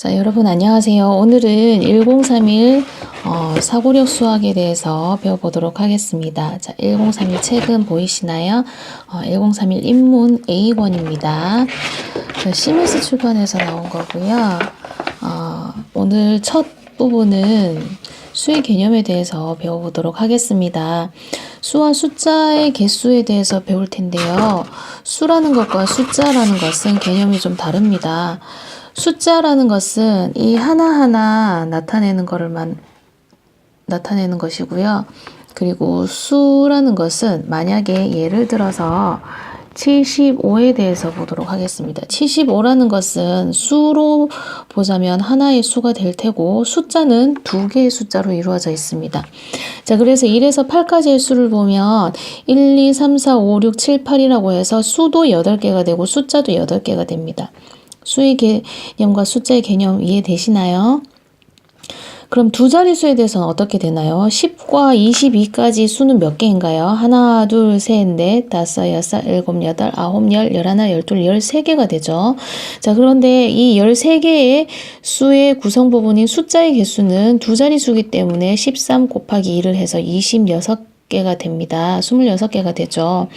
자, 여러분 안녕하세요. 오늘은 1031 어, 사고력 수학에 대해서 배워보도록 하겠습니다. 자, 1031 책은 보이시나요? 어, 1031 인문 A1입니다. 시미스 출판에서 나온 거고요. 어, 오늘 첫 부분은 수의 개념에 대해서 배워보도록 하겠습니다. 수와 숫자의 개수에 대해서 배울 텐데요. 수라는 것과 숫자라는 것은 개념이 좀 다릅니다. 숫자라는 것은 이 하나하나 나타내는 거를만 나타내는 것이고요. 그리고 수라는 것은 만약에 예를 들어서 75에 대해서 보도록 하겠습니다. 75라는 것은 수로 보자면 하나의 수가 될 테고 숫자는 두 개의 숫자로 이루어져 있습니다. 자, 그래서 1에서 8까지의 수를 보면 1, 2, 3, 4, 5, 6, 7, 8이라고 해서 수도 8개가 되고 숫자도 8개가 됩니다. 수의 개념과 숫자의 개념 이해되시나요? 그럼 두 자릿수에 대해서는 어떻게 되나요? 10과 22까지 수는 몇 개인가요? 하나, 둘, 셋, 넷, 다섯, 여섯, 일곱, 여덟, 아홉, 열, 열하나, 열둘, 열세 개가 되죠. 자, 그런데 이 열세 개의 수의 구성 부분인 숫자의 개수는 두 자릿수이기 때문에 13 곱하기 2를 해서 26 개가 됩니다. 26개가 되죠.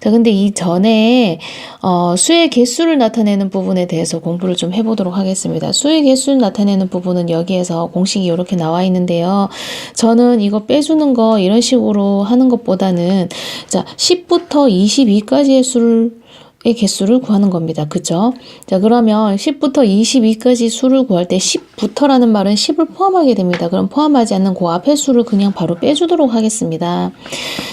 자, 근데 이 전에 어, 수의 개수를 나타내는 부분에 대해서 공부를 좀 해보도록 하겠습니다. 수의 개수를 나타내는 부분은 여기에서 공식이 이렇게 나와 있는데요. 저는 이거 빼주는 거 이런 식으로 하는 것보다는 자, 10부터 22까지의 수를 의 개수를 구하는 겁니다. 그죠? 자, 그러면 10부터 22까지 수를 구할 때 10부터라는 말은 10을 포함하게 됩니다. 그럼 포함하지 않는 그 앞의 수를 그냥 바로 빼주도록 하겠습니다.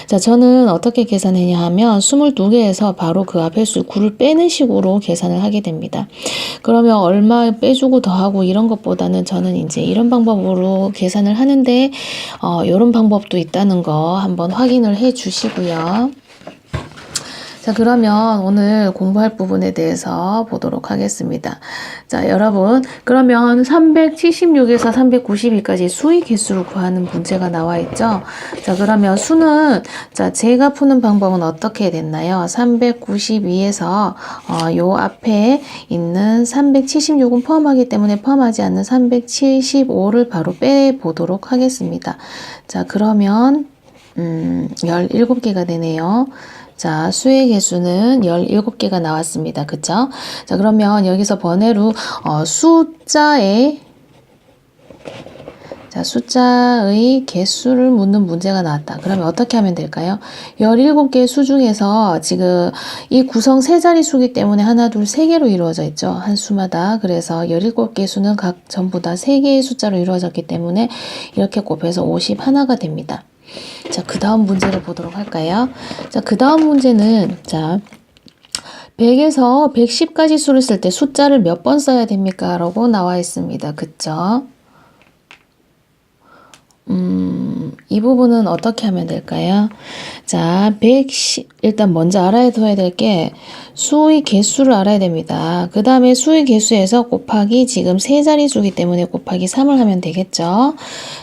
자, 저는 어떻게 계산했냐 하면 22개에서 바로 그 앞의 수 9를 빼는 식으로 계산을 하게 됩니다. 그러면 얼마 빼주고 더하고 이런 것보다는 저는 이제 이런 방법으로 계산을 하는데, 어, 이런 방법도 있다는 거 한번 확인을 해 주시고요. 자, 그러면 오늘 공부할 부분에 대해서 보도록 하겠습니다. 자, 여러분. 그러면 376에서 392까지 수의 개수를 구하는 문제가 나와 있죠? 자, 그러면 수는, 자, 제가 푸는 방법은 어떻게 됐나요? 392에서, 어, 요 앞에 있는 376은 포함하기 때문에 포함하지 않는 375를 바로 빼보도록 하겠습니다. 자, 그러면, 음, 17개가 되네요. 자, 수의 개수는 17개가 나왔습니다. 그쵸? 자, 그러면 여기서 번외로 어, 숫자의 자, 숫자의 개수를 묻는 문제가 나왔다. 그러면 어떻게 하면 될까요? 17개의 수 중에서 지금 이 구성 세 자릿수기 때문에 하나, 둘, 세 개로 이루어져 있죠. 한 수마다. 그래서 17개 수는 각 전부 다 세 개의 숫자로 이루어졌기 때문에 이렇게 곱해서 51가 됩니다. 자, 그 다음 문제를 보도록 할까요? 자, 그 다음 문제는, 자, 100에서 110까지 수를 쓸 때 숫자를 몇 번 써야 됩니까? 라고 나와 있습니다. 그쵸? 음, 이 부분은 어떻게 하면 될까요? 자, 110, 일단 먼저 알아야 둬야 될 게 수의 개수를 알아야 됩니다. 그 다음에 수의 개수에서 곱하기 지금 세 자릿수기 때문에 곱하기 3을 하면 되겠죠?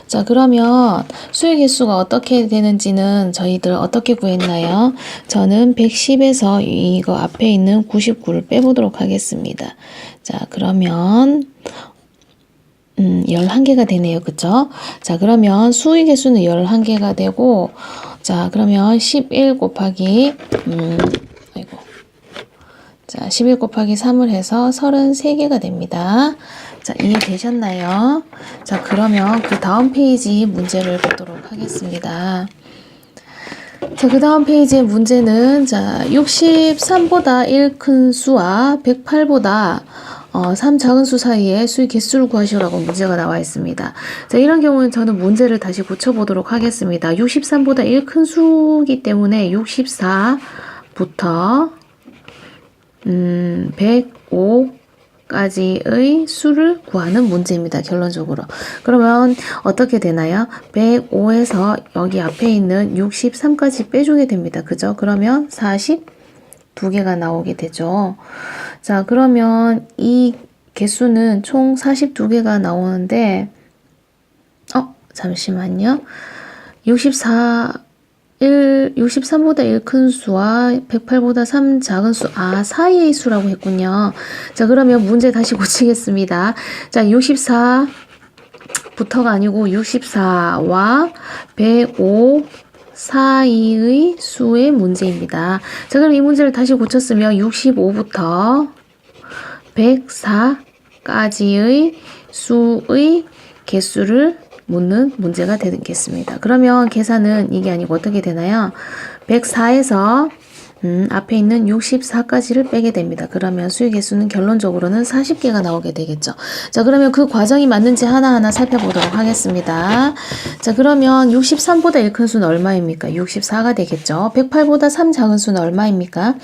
자, 그러면 수의 개수가 어떻게 되는지는 저희들 어떻게 구했나요? 저는 110에서 이거 앞에 있는 99를 빼보도록 하겠습니다. 자, 그러면 음, 11개가 되네요. 그쵸? 자, 그러면 수의 개수는 11개가 되고, 자, 그러면 11 곱하기, 음, 아이고. 자, 11 곱하기 3을 해서 33개가 됩니다. 자, 이해되셨나요? 자, 그러면 그 다음 페이지 문제를 보도록 하겠습니다. 자, 그 다음 페이지의 문제는, 자, 63보다 1 큰 수와 108보다 어, 3 작은 수 사이에 수의 개수를 구하시라고 문제가 나와 있습니다. 자, 이런 경우는 저는 문제를 다시 고쳐보도록 하겠습니다. 63보다 1 큰 수이기 때문에 64부터 음, 105 까지의 수를 구하는 문제입니다. 결론적으로. 그러면 어떻게 되나요? 105에서 여기 앞에 있는 63까지 빼주게 됩니다. 그죠? 그러면 40 두 개가 나오게 되죠. 자, 그러면 이 개수는 총 42개가 나오는데, 어, 잠시만요. 64, 1, 63보다 1 큰 수와 108보다 3 작은 수, 아, 사이의 수라고 했군요. 자, 그러면 문제 다시 고치겠습니다. 자, 64 부터가 아니고 64와 105 사이의 수의 문제입니다. 자, 그럼 이 문제를 다시 고쳤으면 65부터 104까지의 수의 개수를 묻는 문제가 되겠습니다. 그러면 계산은 이게 아니고 어떻게 되나요? 104에서 음, 앞에 있는 64까지를 빼게 됩니다. 그러면 수의 개수는 결론적으로는 40개가 나오게 되겠죠. 자, 그러면 그 과정이 맞는지 하나하나 살펴보도록 하겠습니다. 자, 그러면 63보다 1 큰 수는 얼마입니까? 64가 되겠죠. 108보다 3 작은 수는 얼마입니까?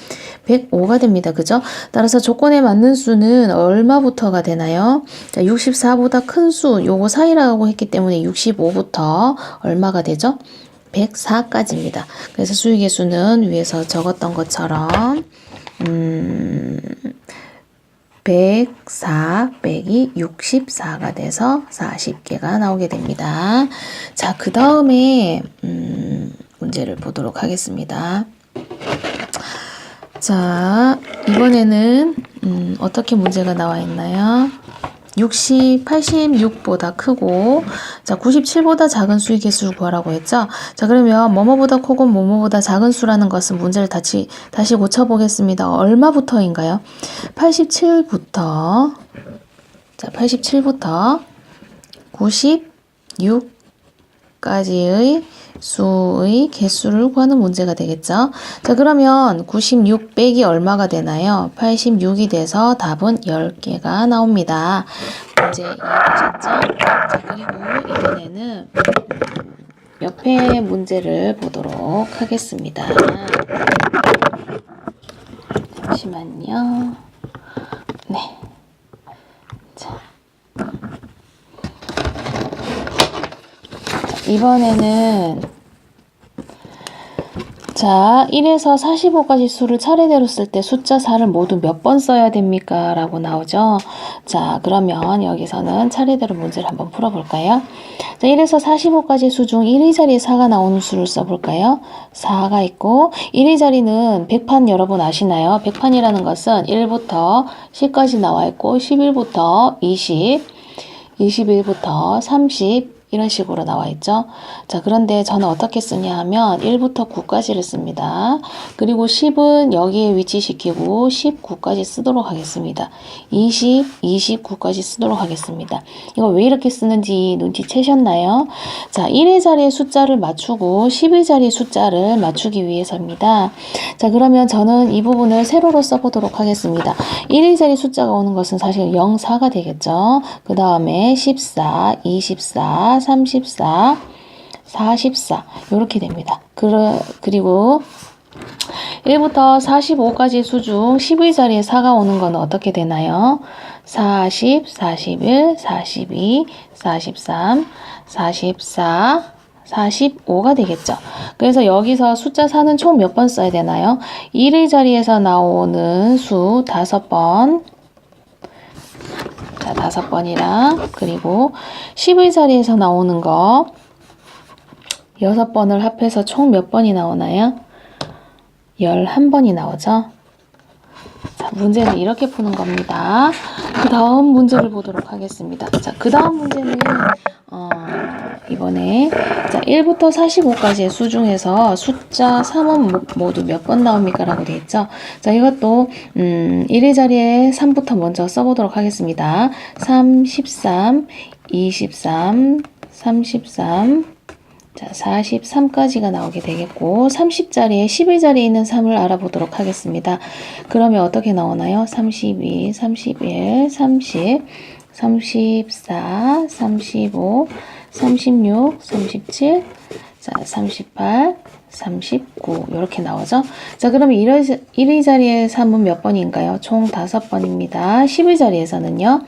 105가 됩니다. 그죠? 따라서 조건에 맞는 수는 얼마부터가 되나요? 자, 64보다 큰 수, 요거 사이라고 했기 때문에 65부터 얼마가 되죠? 104까지입니다. 그래서 수의 개수는 위에서 적었던 것처럼 음, 104 빼기 64가 돼서 40개가 나오게 됩니다. 자, 그 다음에 음, 문제를 보도록 하겠습니다. 자, 이번에는 음, 어떻게 문제가 나와 있나요? 60, 86보다 크고, 자, 97보다 작은 수의 개수를 구하라고 했죠? 자, 그러면 뭐뭐보다 크고 뭐뭐보다 작은 수라는 것은 문제를 다시, 다시 고쳐보겠습니다. 얼마부터인가요? 87부터, 자, 87부터 96 까지의 수의 개수를 구하는 문제가 되겠죠. 자, 그러면 96 빼기 얼마가 되나요? 86이 돼서 답은 10개가 나옵니다. 문제 이해되셨죠? 자, 그리고 이번에는 옆에 문제를 보도록 하겠습니다. 잠시만요. 이번에는 자, 1에서 45까지 수를 차례대로 쓸 때 숫자 4를 모두 몇 번 써야 됩니까? 라고 나오죠. 자, 그러면 여기서는 차례대로 문제를 한번 풀어볼까요? 자, 1에서 45까지 수 중 1의 자리에 4가 나오는 수를 써볼까요? 4가 있고 1의 자리는 100판 여러분 아시나요? 100판이라는 것은 1부터 10까지 나와 있고 11부터 20, 21부터 30, 이런 식으로 나와 있죠. 자, 그런데 저는 어떻게 쓰냐 하면 1부터 9까지를 씁니다. 그리고 10은 여기에 위치시키고 19까지 쓰도록 하겠습니다. 20, 29까지 쓰도록 하겠습니다. 이거 왜 이렇게 쓰는지 눈치채셨나요? 자, 1의 자리에 숫자를 맞추고 10의 자리 숫자를 맞추기 위해서입니다. 자, 그러면 저는 이 부분을 세로로 써보도록 하겠습니다. 1의 자리 숫자가 오는 것은 사실 0, 4가 되겠죠. 그 다음에 14, 24, 34, 44 이렇게 됩니다. 그, 그리고 1부터 45까지 수중 10의 자리에 4가 오는 건 어떻게 되나요? 40, 41, 42, 43, 44, 45가 되겠죠. 그래서 여기서 숫자 4는 총 몇 번 써야 되나요? 1의 자리에서 나오는 수 5번, 자, 다섯 번이랑 그리고 10의 자리에서 나오는 거 여섯 번을 합해서 총 몇 번이 나오나요? 11번이 나오죠? 자, 문제는 이렇게 푸는 겁니다. 그 다음 문제를 보도록 하겠습니다. 자, 그 다음 문제는 어, 이번에 자, 1부터 45까지의 수 중에서 숫자 3은 모두 몇 번 나옵니까? 라고 되어 있죠. 자, 이것도 음, 1의 자리에 3부터 먼저 써보도록 하겠습니다. 3, 13, 23, 33, 자, 43까지가 나오게 되겠고 30자리에 10의 자리에 있는 3을 알아보도록 하겠습니다. 그러면 어떻게 나오나요? 32, 31, 30, 34, 35, 36, 37, 자, 38, 39 이렇게 나오죠. 자, 그러면 1의, 1의 자리에 3은 몇 번인가요? 총 5번입니다. 10의 자리에서는요.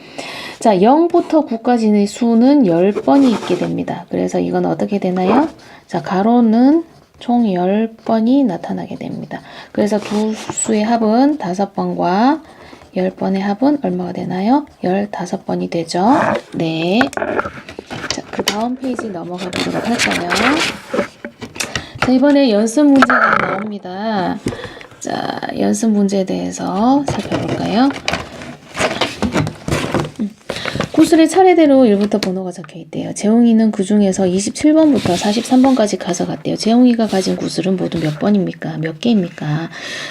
자, 0부터 9까지의 수는 10번이 있게 됩니다. 그래서 이건 어떻게 되나요? 자, 가로는 총 10번이 나타나게 됩니다. 그래서 두 수의 합은 5번과 10번의 합은 얼마가 되나요? 15번이 되죠. 네. 자, 그 다음 페이지 넘어가 보도록 할까요? 자, 이번에 연습 문제가 나옵니다. 자, 연습 문제에 대해서 살펴볼까요? 음. 구슬의 차례대로 1부터 번호가 적혀 있대요. 재홍이는 그 중에서 27번부터 43번까지 가져갔대요. 재홍이가 가진 구슬은 모두 몇 번입니까? 몇 개입니까?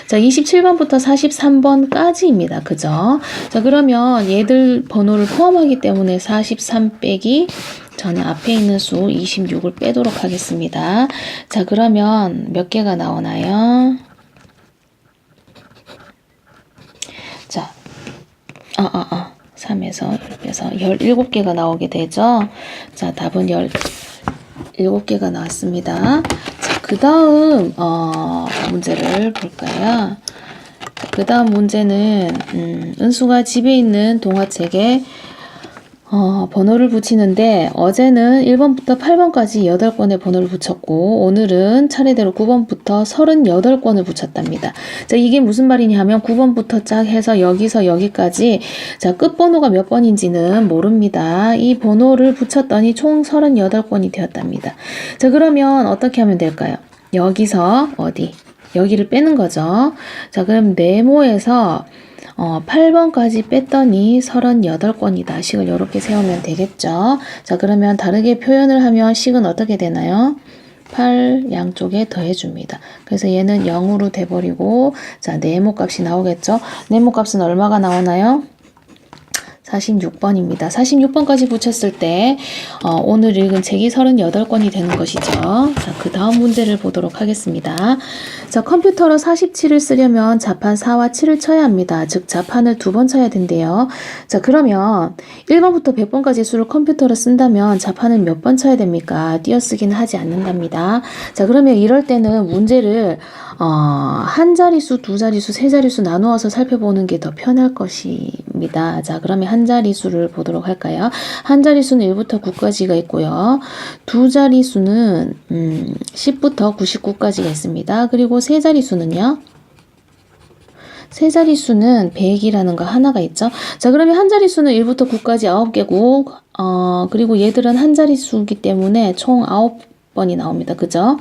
자, 27번부터 43번까지입니다. 그죠? 자, 그러면 얘들 번호를 포함하기 때문에 43 빼기 저는 앞에 있는 수 26을 빼도록 하겠습니다. 자, 그러면 몇 개가 나오나요? 자, 아, 아, 아. 3에서 1에서 17개가 나오게 되죠. 자, 답은 17개가 나왔습니다. 자, 그 다음, 어, 문제를 볼까요? 그 다음 문제는, 음, 은수가 집에 있는 동화책에 어, 번호를 붙이는데 어제는 1번부터 8번까지 8권의 번호를 붙였고 오늘은 차례대로 9번부터 38권을 붙였답니다. 자, 이게 무슨 말이냐 하면 9번부터 쫙 해서 여기서 여기까지 자, 끝번호가 몇 번인지는 모릅니다. 이 번호를 붙였더니 총 38권이 되었답니다. 자, 그러면 어떻게 하면 될까요? 여기서 어디? 여기를 빼는 거죠. 자, 그럼 네모에서 어, 8번까지 뺐더니 38권이다. 식을 이렇게 세우면 되겠죠. 자, 그러면 다르게 표현을 하면 식은 어떻게 되나요? 8 양쪽에 더해줍니다. 그래서 얘는 0으로 돼버리고, 자, 네모 값이 나오겠죠? 네모 값은 얼마가 나오나요? 46번입니다. 46번까지 붙였을 때 어, 오늘 읽은 책이 38권이 되는 것이죠. 자, 그 다음 문제를 보도록 하겠습니다. 자, 컴퓨터로 47을 쓰려면 자판 4와 7을 쳐야 합니다. 즉 자판을 두 번 쳐야 된대요. 자, 그러면 1번부터 100번까지 수를 컴퓨터로 쓴다면 자판을 몇 번 쳐야 됩니까? 띄어쓰기는 하지 않는답니다. 자, 그러면 이럴 때는 문제를 어, 한 자릿수, 두 자릿수, 세 자릿수 나누어서 살펴보는 게 더 편할 것입니다. 자, 그러면 한 자릿수를 보도록 할까요? 한 자릿수는 1부터 9까지가 있고요. 두 자릿수는 음, 10부터 99까지가 있습니다. 그리고 세 자릿수는요? 세 자릿수는 100이라는 거 하나가 있죠. 자, 그러면 한 자릿수는 1부터 9까지 9개고, 어, 그리고 얘들은 한 자릿수이기 때문에 총 9번이 나옵니다. 그죠?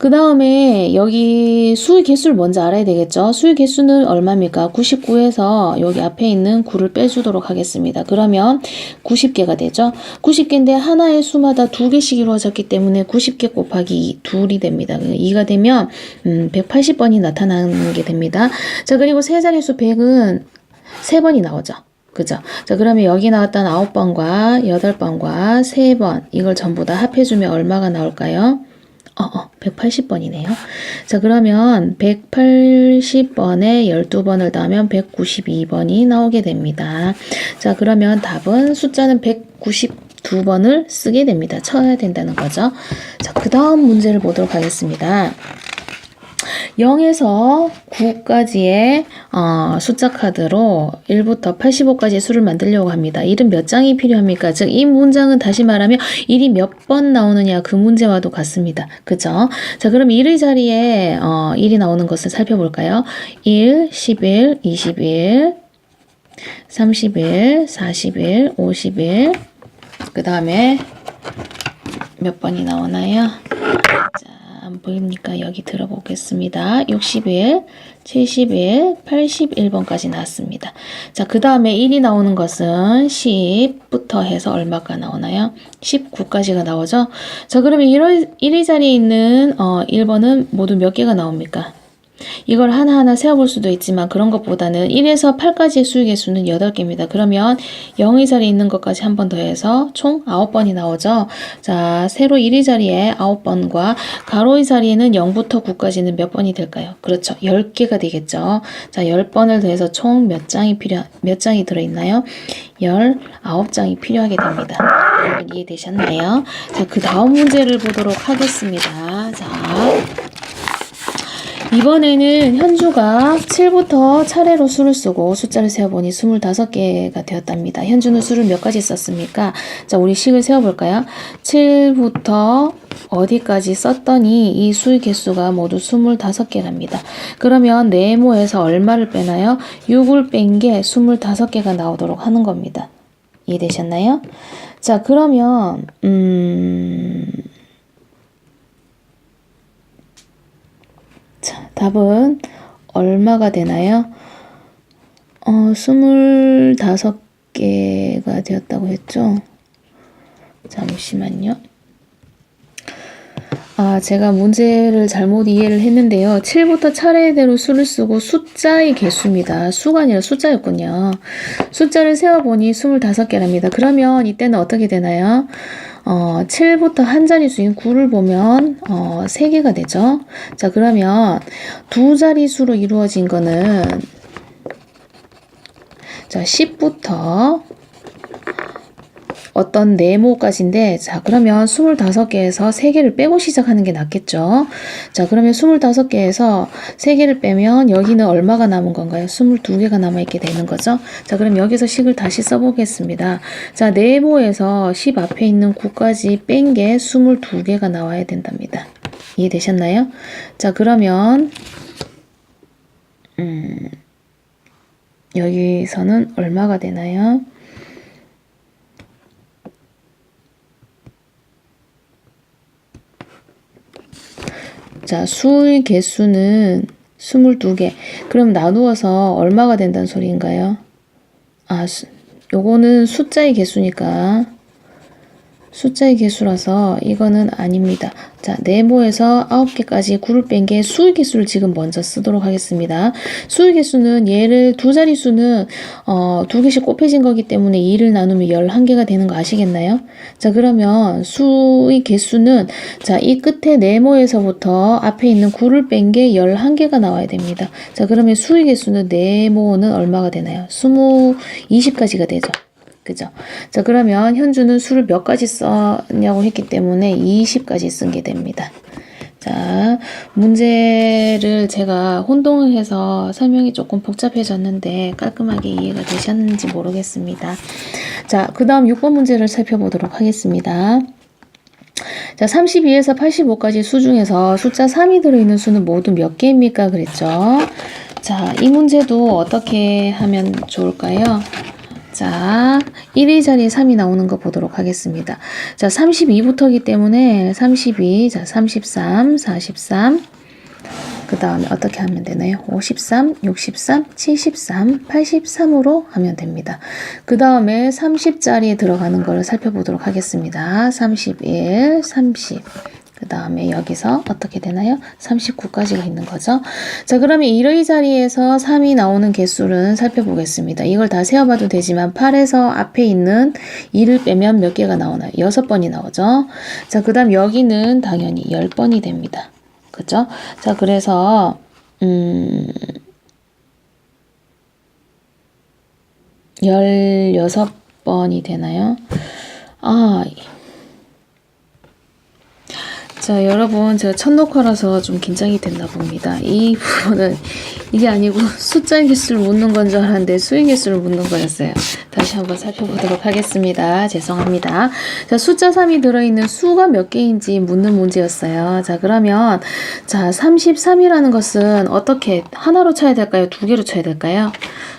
그 다음에 여기 수의 개수를 먼저 알아야 되겠죠. 수의 개수는 얼마입니까? 99에서 여기 앞에 있는 9를 빼주도록 하겠습니다. 그러면 90개가 되죠. 90개인데 하나의 수마다 두 개씩 이루어졌기 때문에 90개 곱하기 2이 됩니다. 2가 되면 음, 180번이 나타나는 게 됩니다. 자 그리고 세 자릿수 100은 세 번이 나오죠. 그죠? 자, 그러면 여기 나왔던 9번과 8번과 3번, 이걸 전부 다 합해주면 얼마가 나올까요? 어, 어, 180번이네요. 자, 그러면 180번에 12번을 더하면 192번이 나오게 됩니다. 자, 그러면 답은 숫자는 192번을 쓰게 됩니다. 쳐야 된다는 거죠. 자, 그 다음 문제를 보도록 하겠습니다. 0에서 9까지의 어, 숫자 카드로 1부터 85까지의 수를 만들려고 합니다. 1은 몇 장이 필요합니까? 즉, 이 문장은 다시 말하면 1이 몇 번 나오느냐 그 문제와도 같습니다. 그죠? 자, 그럼 1의 자리에 어, 1이 나오는 것을 살펴볼까요? 1, 11, 21, 31, 41, 51, 그 다음에 몇 번이 나오나요? 자, 안 보입니까? 여기 들어보겠습니다. 61, 71, 81번까지 나왔습니다. 자, 그 다음에 1이 나오는 것은 10부터 해서 얼마가 나오나요? 19까지가 나오죠? 자, 그러면 1의, 1의 자리에 있는 어, 1번은 모두 몇 개가 나옵니까? 이걸 하나하나 세어볼 수도 있지만 그런 것보다는 1에서 8까지의 수의 개수는 8개입니다. 그러면 0의 자리에 있는 것까지 한 번 더해서 총 9번이 나오죠. 자, 세로 1의 자리에 9번과 가로의 자리에는 0부터 9까지는 몇 번이 될까요? 그렇죠. 10개가 되겠죠. 자, 10번을 더해서 총 몇 장이 필요, 몇 장이 들어 있나요? 19장이 필요하게 됩니다. 이해되셨나요? 자, 그 다음 문제를 보도록 하겠습니다. 자. 이번에는 현주가 7부터 차례로 수를 쓰고 숫자를 세어보니 25개가 되었답니다. 현주는 수를 몇 가지 썼습니까? 자, 우리 식을 세어볼까요? 7부터 어디까지 썼더니 이 수의 개수가 모두 25개랍니다. 그러면 네모에서 얼마를 빼나요? 6을 뺀 게 25개가 나오도록 하는 겁니다. 이해되셨나요? 자, 그러면 음... 자, 답은 얼마가 되나요? 어, 25개가 되었다고 했죠? 잠시만요. 아, 제가 문제를 잘못 이해를 했는데요. 7부터 차례대로 수를 쓰고 숫자의 개수입니다. 수가 아니라 숫자였군요. 숫자를 세어보니 25개랍니다. 그러면 이때는 어떻게 되나요? 어, 7부터 한 자리 수인 9를 보면 어, 3개가 되죠. 자, 그러면 두 자리 수로 이루어진 거는 자, 10부터 어떤 네모까지인데 자 그러면 25개에서 3개를 빼고 시작하는 게 낫겠죠? 자 그러면 25개에서 3개를 빼면 여기는 얼마가 남은 건가요? 22개가 남아있게 되는 거죠? 자 그럼 여기서 식을 다시 써보겠습니다. 자 네모에서 10 앞에 있는 9까지 뺀 게 22개가 나와야 된답니다. 이해되셨나요? 자 그러면 음 여기서는 얼마가 되나요? 자, 수의 개수는 22개. 그럼 나누어서 얼마가 된다는 소리인가요? 아, 수, 요거는 숫자의 개수니까 숫자의 개수라서 이거는 아닙니다. 자, 네모에서 9개까지 9를 뺀 게 수의 개수를 지금 먼저 쓰도록 하겠습니다. 수의 개수는 얘를 두 자리 수는 어, 두 개씩 곱해진 거기 때문에 2를 나누면 11개가 되는 거 아시겠나요? 자, 그러면 수의 개수는 자, 이 끝에 네모에서부터 앞에 있는 9를 뺀 게 11개가 나와야 됩니다. 자, 그러면 수의 개수는 네모는 얼마가 되나요? 20, 20까지가 되죠. 그죠? 자, 그러면 현주는 수를 몇 가지 썼냐고 했기 때문에 20까지 쓴 게 됩니다. 자, 문제를 제가 혼동을 해서 설명이 조금 복잡해졌는데 깔끔하게 이해가 되셨는지 모르겠습니다. 자, 그 다음 6번 문제를 살펴보도록 하겠습니다. 자, 32에서 85까지 수 중에서 숫자 3이 들어있는 수는 모두 몇 개입니까? 그랬죠? 자, 이 문제도 어떻게 하면 좋을까요? 자, 1위 자리에 3이 나오는 거 보도록 하겠습니다. 자, 32부터기 때문에 32, 자, 33, 43, 그 다음에 어떻게 하면 되나요? 53, 63, 73, 83으로 하면 됩니다. 그 다음에 30자리에 들어가는 거를 살펴보도록 하겠습니다. 31, 30. 그 다음에 여기서 어떻게 되나요? 39까지가 있는 거죠. 자, 그러면 1의 자리에서 3이 나오는 개수를 살펴보겠습니다. 이걸 다 세어봐도 되지만 8에서 앞에 있는 2를 빼면 몇 개가 나오나요? 6번이 나오죠. 자, 그 다음 여기는 당연히 10번이 됩니다. 그죠? 자, 그래서, 음, 16번이 되나요? 아, 자, 여러분, 제가 첫 녹화라서 좀 긴장이 됐나 봅니다. 이 부분은 이게 아니고 숫자의 개수를 묻는 건 줄 알았는데 수의 개수를 묻는 거였어요. 다시 한번 살펴보도록 하겠습니다. 죄송합니다. 자, 숫자 3이 들어있는 수가 몇 개인지 묻는 문제였어요. 자, 그러면, 자, 33이라는 것은 어떻게 하나로 쳐야 될까요? 두 개로 쳐야 될까요?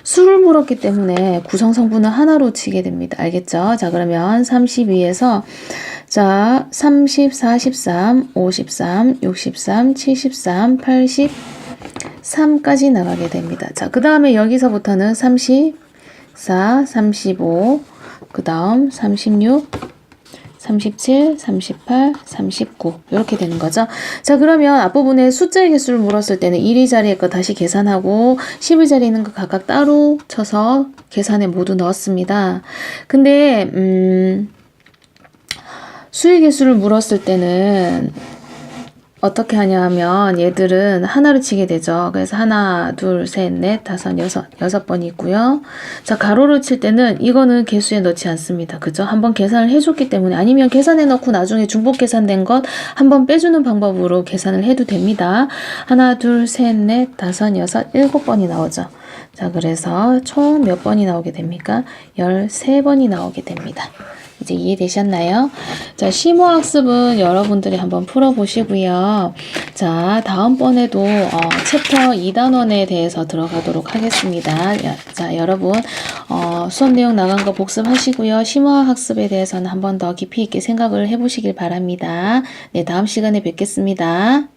수를 물었기 때문에 구성 성분은 하나로 치게 됩니다. 알겠죠? 자, 그러면 32에서 자, 30, 43, 53, 63, 73, 83까지 나가게 됩니다. 자, 그 다음에 여기서부터는 34, 35, 그 다음 36, 37, 38, 39 이렇게 되는 거죠. 자 그러면 앞부분에 숫자의 개수를 물었을 때는 1위 자리에 거 다시 계산하고 10위 자리에 있는 거 각각 따로 쳐서 계산에 모두 넣었습니다. 근데 음 수의 개수를 물었을 때는 어떻게 하냐 하면 얘들은 하나로 치게 되죠. 그래서 하나, 둘, 셋, 넷, 다섯, 여섯, 여섯 번이 있고요. 자, 가로로 칠 때는 이거는 개수에 넣지 않습니다. 그죠? 한번 계산을 해줬기 때문에 아니면 계산해 넣고 나중에 중복 계산된 것 한번 빼주는 방법으로 계산을 해도 됩니다. 하나, 둘, 셋, 넷, 다섯, 여섯, 일곱 번이 나오죠. 자, 그래서 총 몇 번이 나오게 됩니까? 13번이 나오게 됩니다. 이제 이해되셨나요? 자, 심호학습은 여러분들이 한번 풀어보시고요. 자, 다음번에도 어, 챕터 2단원에 대해서 들어가도록 하겠습니다. 야, 자, 여러분 어, 수업 내용 나간 거 복습하시고요. 심호학습에 대해서는 한 번 더 깊이 있게 생각을 해보시길 바랍니다. 네, 다음 시간에 뵙겠습니다.